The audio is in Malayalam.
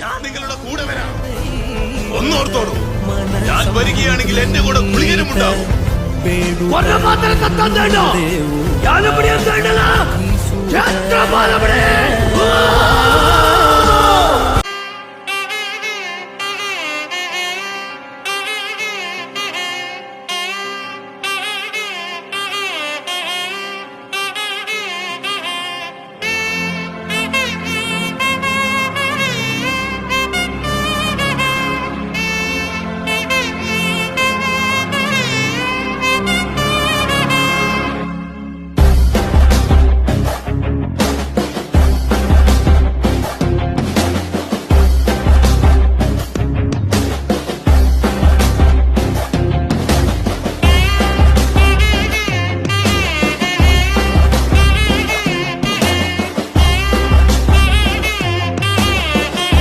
ഞാൻ നിങ്ങളുടെ കൂടെ വരാം. ഒന്നോർത്തോളൂ. ഞാൻ വരികയാണെങ്കിൽ എന്റെ കൂടെ കുളികനും ഉണ്ടാവും കൊറേ